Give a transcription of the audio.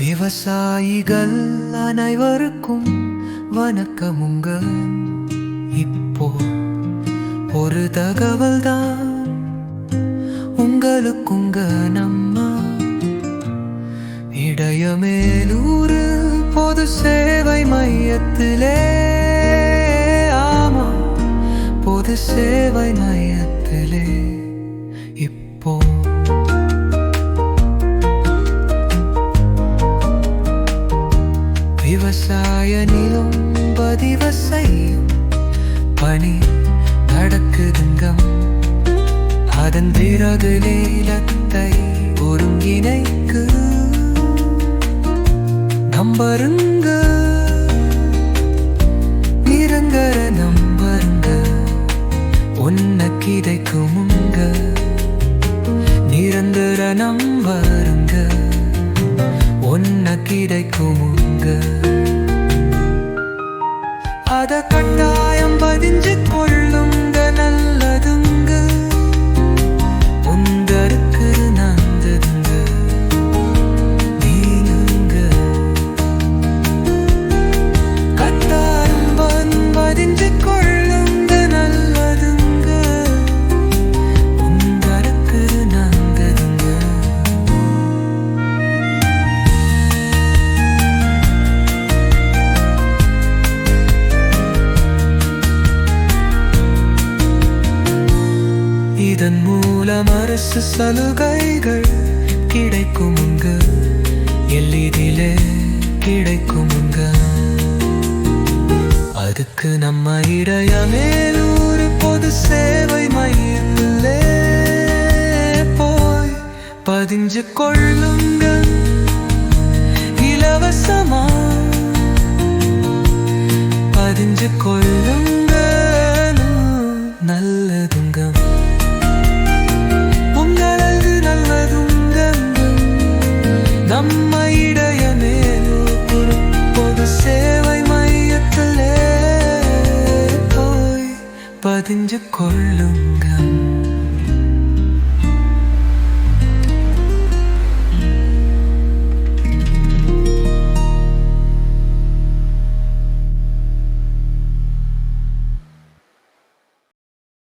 விவசாயிகள் அனைவருக்கும் வணக்கமுங்க இப்போ ஒரு தகவல் தான் உங்களுக்குங்க நம்ம இடையமேலூர் பொது சேவை மையத்திலே. ஆமா பொது சேவை மையத்திலே. இப்போ விவசாய நிலம் பதிவு செய்யும் பணி நடக்குதுங்கம். அதன் பிறகு நீளத்தை ஒருங்கிணைக்கு நம்பருங்க. நிரந்தர நம்பருங்க. உன்ன கிடைக்குமுங்க. நிரந்தர நம்பருங்க. ஒன்ன கிடைக்குமுங்க கட்டாயம் பதிஞ்சு கொள்ளும் இதன் மூலம் அரசு சலுகைகள் கிடைக்குமுங்க எல்லிதிலே கிடைக்குமுங்க அதுக்கு நம்ம இடையமேலூர் பொது சேவை மையத்திலே போய் பதிஞ்சு கொள்ளுங்க. இலவசமா பதிஞ்சு கொள்ளுங்க. பதிஞ்சு கொள்ளுங்க